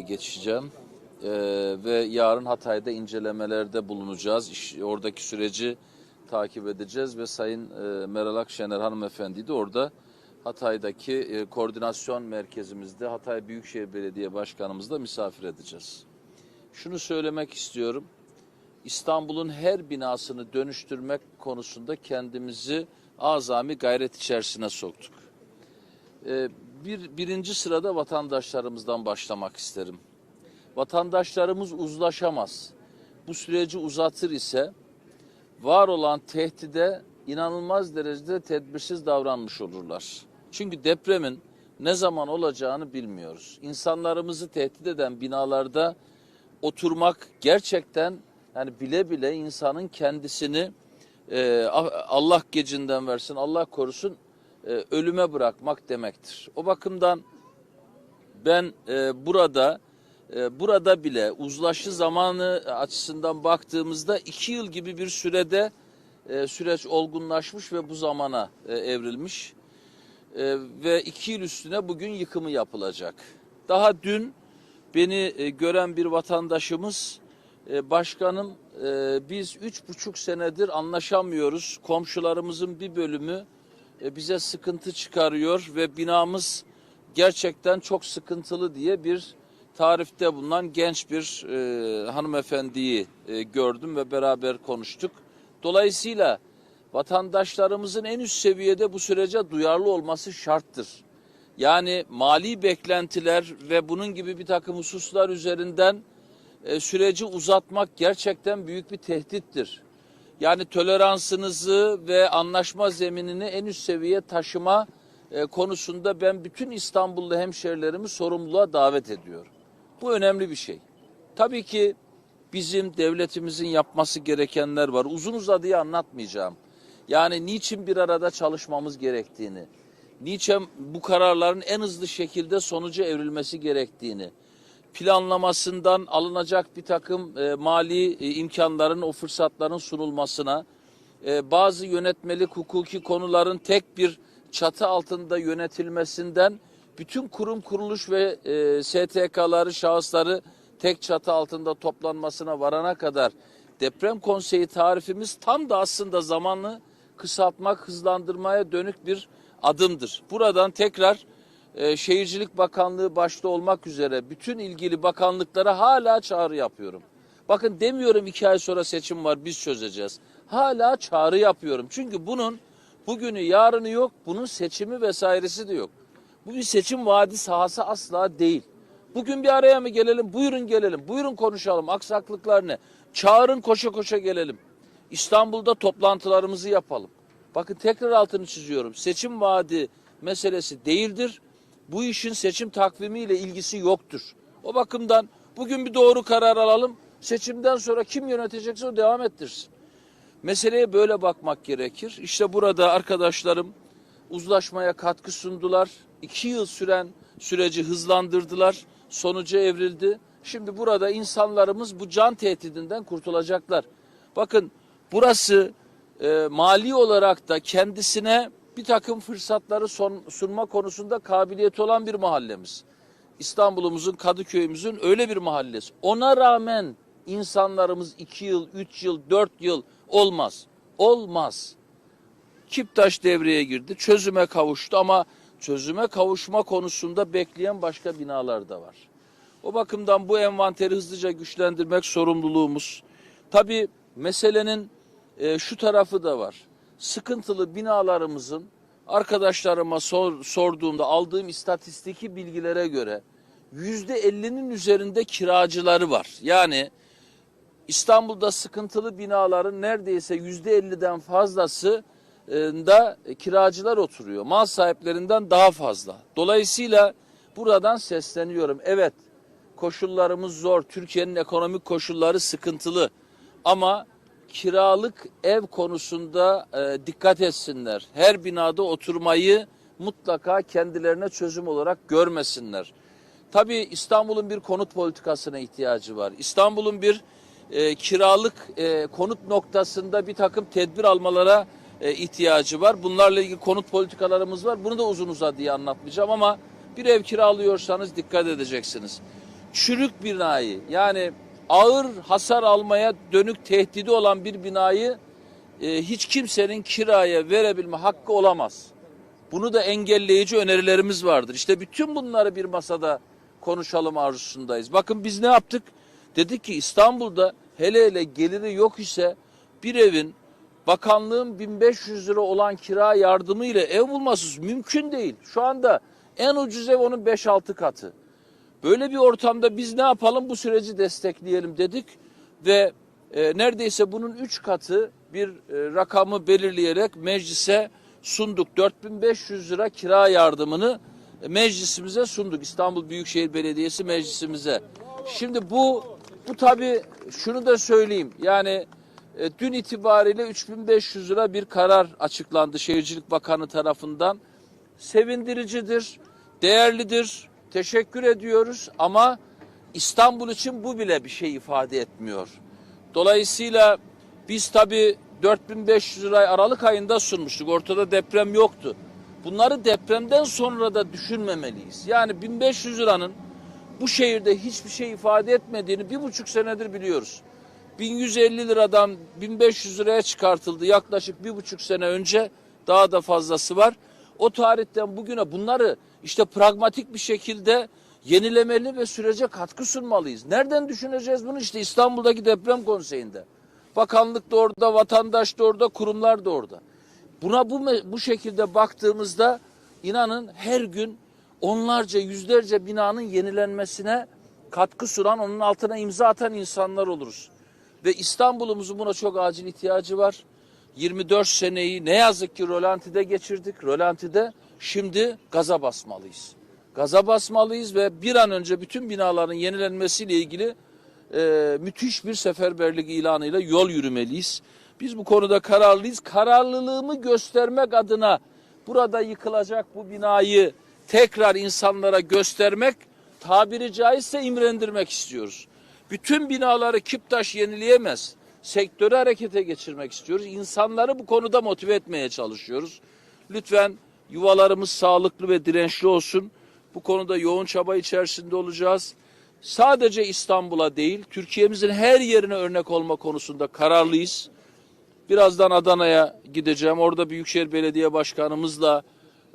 geçeceğim. Ee, ve yarın Hatay'da incelemelerde bulunacağız. İş- oradaki süreci takip edeceğiz ve Sayın e, Meral Akşener hanımefendi de orada Hatay'daki e, koordinasyon merkezimizde Hatay Büyükşehir Belediye Başkanımızla misafir edeceğiz. Şunu söylemek istiyorum. İstanbul'un her binasını dönüştürmek konusunda kendimizi azami gayret içerisine soktuk. Ee, bir, birinci sırada vatandaşlarımızdan başlamak isterim. Vatandaşlarımız uzlaşamaz. Bu süreci uzatır ise var olan tehdide inanılmaz derecede tedbirsiz davranmış olurlar. Çünkü depremin ne zaman olacağını bilmiyoruz. İnsanlarımızı tehdit eden binalarda oturmak gerçekten yani bile bile insanın kendisini e, Allah gecinden versin, Allah korusun e, ölüme bırakmak demektir. O bakımdan ben e, burada e, burada bile uzlaşı zamanı açısından baktığımızda iki yıl gibi bir sürede e, süreç olgunlaşmış ve bu zamana e, evrilmiş. E, ve iki yıl üstüne bugün yıkımı yapılacak. Daha dün beni e, gören bir vatandaşımız e, başkanım e, biz üç buçuk senedir anlaşamıyoruz. Komşularımızın bir bölümü bize sıkıntı çıkarıyor ve binamız gerçekten çok sıkıntılı diye bir tarifte bulunan genç bir e, hanımefendiyi e, gördüm ve beraber konuştuk. Dolayısıyla vatandaşlarımızın en üst seviyede bu sürece duyarlı olması şarttır. Yani mali beklentiler ve bunun gibi bir takım hususlar üzerinden e, süreci uzatmak gerçekten büyük bir tehdittir. Yani toleransınızı ve anlaşma zeminini en üst seviyeye taşıma e, konusunda ben bütün İstanbullu hemşerilerimi sorumluluğa davet ediyorum. Bu önemli bir şey. Tabii ki bizim devletimizin yapması gerekenler var. Uzun uzadıya anlatmayacağım. Yani niçin bir arada çalışmamız gerektiğini, niçin bu kararların en hızlı şekilde sonuca evrilmesi gerektiğini, planlamasından alınacak bir takım e, mali e, imkanların, o fırsatların sunulmasına, e, bazı yönetmelik hukuki konuların tek bir çatı altında yönetilmesinden bütün kurum kuruluş ve e, STK'ları, şahısları tek çatı altında toplanmasına varana kadar deprem konseyi tarifimiz tam da aslında zamanlı kısaltmak, hızlandırmaya dönük bir adımdır. Buradan tekrar e, Şehircilik Bakanlığı başta olmak üzere bütün ilgili bakanlıklara hala çağrı yapıyorum. Bakın demiyorum iki ay sonra seçim var biz çözeceğiz. Hala çağrı yapıyorum. Çünkü bunun bugünü yarını yok, bunun seçimi vesairesi de yok. Bu bir seçim vaadi sahası asla değil. Bugün bir araya mı gelelim? Buyurun gelelim. Buyurun konuşalım. Aksaklıklar ne? Çağırın koşa koşa gelelim. İstanbul'da toplantılarımızı yapalım. Bakın tekrar altını çiziyorum. Seçim vaadi meselesi değildir. Bu işin seçim takvimiyle ilgisi yoktur. O bakımdan bugün bir doğru karar alalım. Seçimden sonra kim yönetecekse o devam ettirsin. Meseleye böyle bakmak gerekir. İşte burada arkadaşlarım uzlaşmaya katkı sundular. İki yıl süren süreci hızlandırdılar. Sonuca evrildi. Şimdi burada insanlarımız bu can tehdidinden kurtulacaklar. Bakın burası e, mali olarak da kendisine bir takım fırsatları son, sunma konusunda kabiliyeti olan bir mahallemiz. İstanbul'umuzun, Kadıköy'ümüzün öyle bir mahallesi. Ona rağmen insanlarımız iki yıl, üç yıl, dört yıl olmaz. Olmaz. Kiptaş devreye girdi, çözüme kavuştu ama çözüme kavuşma konusunda bekleyen başka binalar da var. O bakımdan bu envanteri hızlıca güçlendirmek sorumluluğumuz. Tabii meselenin e, şu tarafı da var. Sıkıntılı binalarımızın arkadaşlarıma sor, sorduğumda aldığım istatistiki bilgilere göre yüzde ellinin üzerinde kiracıları var. Yani İstanbul'da sıkıntılı binaların neredeyse yüzde elliden fazlası e, da kiracılar oturuyor. Mal sahiplerinden daha fazla. Dolayısıyla buradan sesleniyorum. Evet koşullarımız zor. Türkiye'nin ekonomik koşulları sıkıntılı. Ama kiralık ev konusunda e, dikkat etsinler. Her binada oturmayı mutlaka kendilerine çözüm olarak görmesinler. Tabii İstanbul'un bir konut politikasına ihtiyacı var. İstanbul'un bir e, kiralık e, konut noktasında bir takım tedbir almalara e, ihtiyacı var. Bunlarla ilgili konut politikalarımız var. Bunu da uzun uzadıya anlatmayacağım ama bir ev kiralıyorsanız dikkat edeceksiniz. çürük binayı yani ağır hasar almaya dönük tehdidi olan bir binayı e, hiç kimsenin kiraya verebilme hakkı olamaz. Bunu da engelleyici önerilerimiz vardır. İşte bütün bunları bir masada konuşalım arzusundayız. Bakın biz ne yaptık? Dedik ki İstanbul'da hele hele geliri yok ise bir evin bakanlığın 1500 lira olan kira yardımı ile ev bulması mümkün değil. Şu anda en ucuz ev onun 5-6 katı. Böyle bir ortamda biz ne yapalım bu süreci destekleyelim dedik ve e, neredeyse bunun 3 katı bir e, rakamı belirleyerek meclise sunduk. 4500 lira kira yardımını e, meclisimize sunduk. İstanbul Büyükşehir Belediyesi meclisimize. Şimdi bu bu tabii şunu da söyleyeyim. Yani e, dün itibariyle 3500 lira bir karar açıklandı Şehircilik Bakanı tarafından. Sevindiricidir, değerlidir. Teşekkür ediyoruz ama İstanbul için bu bile bir şey ifade etmiyor. Dolayısıyla biz tabii 4500 lirayı Aralık ayında sunmuştuk. Ortada deprem yoktu. Bunları depremden sonra da düşünmemeliyiz. Yani 1500 liranın bu şehirde hiçbir şey ifade etmediğini bir buçuk senedir biliyoruz. 1150 liradan 1500 liraya çıkartıldı yaklaşık bir buçuk sene önce daha da fazlası var. O tarihten bugüne bunları işte pragmatik bir şekilde yenilemeli ve sürece katkı sunmalıyız. Nereden düşüneceğiz bunu? İşte İstanbul'daki deprem konseyinde. Bakanlık da orada, vatandaş da orada, kurumlar da orada. Buna bu, bu şekilde baktığımızda inanın her gün onlarca, yüzlerce binanın yenilenmesine katkı sunan, onun altına imza atan insanlar oluruz. Ve İstanbul'umuzun buna çok acil ihtiyacı var. 24 seneyi ne yazık ki rolantide geçirdik. Rolantide şimdi gaza basmalıyız. Gaza basmalıyız ve bir an önce bütün binaların yenilenmesiyle ilgili e, müthiş bir seferberlik ilanıyla yol yürümeliyiz. Biz bu konuda kararlıyız. Kararlılığımı göstermek adına burada yıkılacak bu binayı tekrar insanlara göstermek, tabiri caizse imrendirmek istiyoruz. Bütün binaları Kiptaş yenileyemez. Sektörü harekete geçirmek istiyoruz. İnsanları bu konuda motive etmeye çalışıyoruz. Lütfen yuvalarımız sağlıklı ve dirençli olsun. Bu konuda yoğun çaba içerisinde olacağız. Sadece İstanbul'a değil, Türkiye'mizin her yerine örnek olma konusunda kararlıyız. Birazdan Adana'ya gideceğim. Orada Büyükşehir Belediye Başkanımızla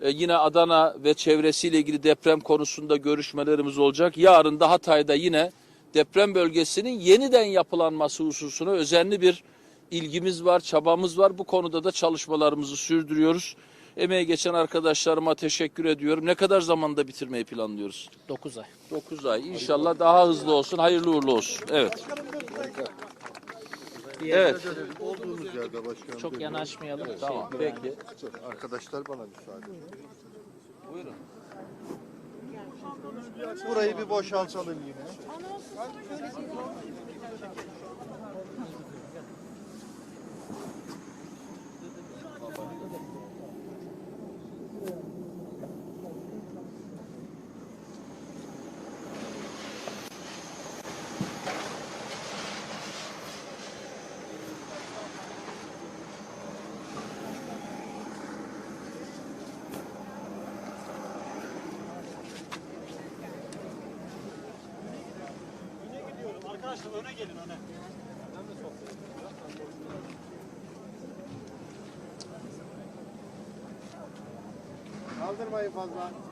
e, yine Adana ve çevresiyle ilgili deprem konusunda görüşmelerimiz olacak. Yarın da Hatay'da yine deprem bölgesinin yeniden yapılanması hususuna özenli bir ilgimiz var, çabamız var. Bu konuda da çalışmalarımızı sürdürüyoruz. Emeği geçen arkadaşlarıma teşekkür ediyorum. Ne kadar zamanda bitirmeyi planlıyoruz? 9 ay. 9 ay. İnşallah daha hızlı olsun, hayırlı uğurlu olsun. Evet. Evet. Olduğumuz yerde başkanım. Çok yanaşmayalım. Tamam. Peki. Arkadaşlar bana müsaade. Buyurun. Burayı bir boşaltalım yine. Kaldırmayın fazla.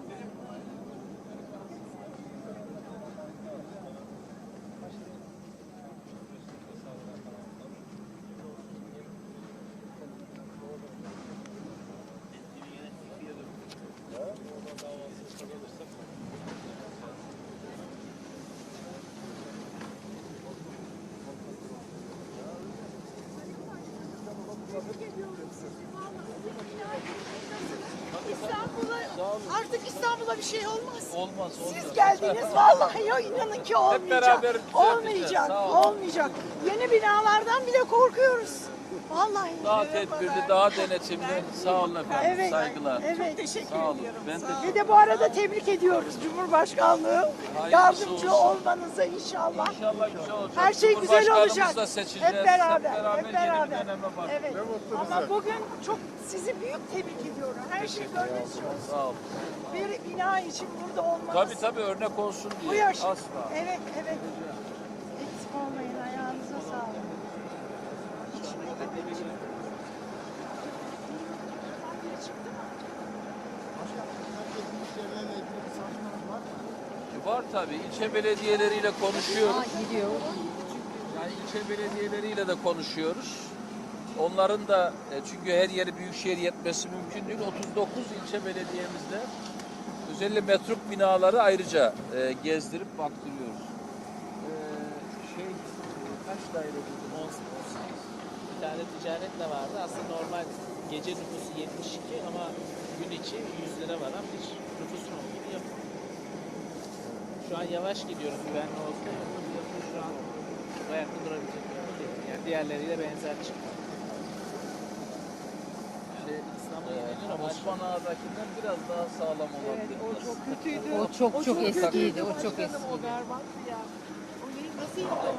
Artık İstanbul'a bir şey olmaz. Olmaz, Siz geldiniz vallahi ya inanın ki olmayacak. beraber düzelteceğiz. olmayacak. Sağ olun. Olmayacak. Yeni binalardan bile korkuyoruz. Vallahi. Daha tedbirli, daha denetimli. Sağ olun efendim. Evet. Saygılar. Evet. Teşekkür Sağ olun. ediyorum. Ben Sağ de- olun. Ve de bu arada tebrik ediyoruz Cumhurbaşkanlığı. Hayırlısı Yardımcı olsun. olmanıza inşallah. İnşallah güzel olacak. Her şey güzel olacak. da seçeceğiz. Hep beraber. Hep yeni bir beraber. döneme bak. Evet. Ama bugün çok sizi büyük tebrik ediyorum. Her şey olsun. Sağ olun. Bir bina için burada olmanız. Tabii tabii örnek olsun Bu diye. yaş. Asla. Evet, evet. Eksik olmayın. Ayağınıza sağlık. Var tabii. İlçe belediyeleriyle konuşuyoruz. Yani ilçe belediyeleriyle de konuşuyoruz. Onların da e, çünkü her yeri büyükşehir yetmesi mümkün değil. 39 ilçe belediyemizde özellikle metruk binaları ayrıca e, gezdirip baktırıyoruz. E, şey kaç daire dedim? 18. Bir tane ticaret de vardı. Aslında normal gece nüfusu 72 ama gün içi 100 lira varan bir nüfus yoğun gibi yapı. Şu an yavaş gidiyoruz güvenli olsun. Yapı şu an ayakta durabilecek bir yapı değil. Yani diğerleriyle benzer çıktı. Şey, İstanbul'a e, gelinir ama ama Osman Ağa'dakinden biraz daha sağlam olabilir. O çok kötüydü. O çok çok eskiydi, o çok eskiydi. O berbattı ya. O neyi nasıl yaptı?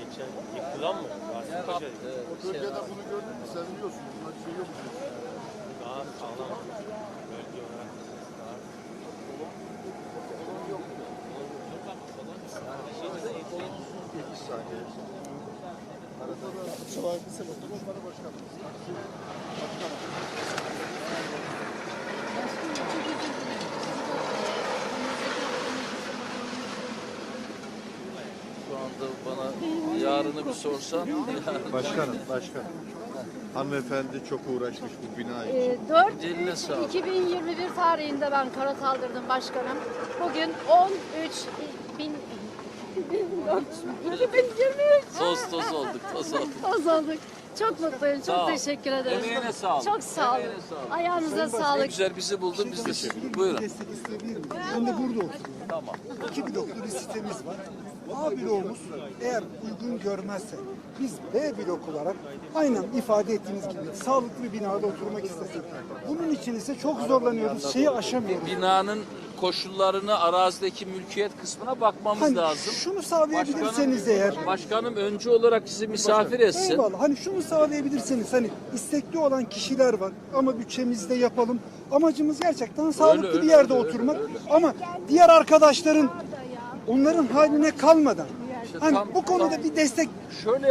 Geçen yıkılan mı? Yani, Paşa e, şey, Bölgede bunu gördün mü seviniyorsun. Buna bir şey yok. daha sağlam. Bölge olarak daha Bir saniye. Arada da sabah bir sene oturmuş bana başkanım. şu anda bana yarını bir sorsan yarın Başkanım, başkanım. Hanımefendi çok uğraşmış bu bina için. Ee, 4 Eline sağlık. 2021 tarihinde ben kara saldırdım başkanım. Bugün 13 bin 2023 toz toz olduk, toz olduk. toz olduk. Çok mutluyum. Sağ ol. Çok teşekkür ederim. Emeğine sağlık. Çok sağ olun. Emeğine sağlık. Ayağınıza Ne sağlık. güzel bizi buldun biz de seni. Buyurun. destek isteyebilir miyim? Ben de burada oturuyorum. Tamam. İki bloklu bir sitemiz var. A bloğumuz eğer uygun görmezse biz B blok olarak aynen ifade ettiğimiz gibi sağlıklı bir binada oturmak istesek. Bunun için ise çok zorlanıyoruz. Şeyi aşamıyoruz. Binanın koşullarını arazideki mülkiyet kısmına bakmamız Hani lazım. şunu sağlayabilirseniz Başkanım- eğer Başkanım öncü olarak sizi misafir etsin. Eyvallah. Hani şunu sağlayabilirseniz hani istekli olan kişiler var ama bütçemizde yapalım. Amacımız gerçekten sağlıklı öyle, bir yerde öyle, oturmak. öyle, Ama diğer arkadaşların onların haline kalmadan İşte hani tam- bu konuda tam- bir destek Şöyle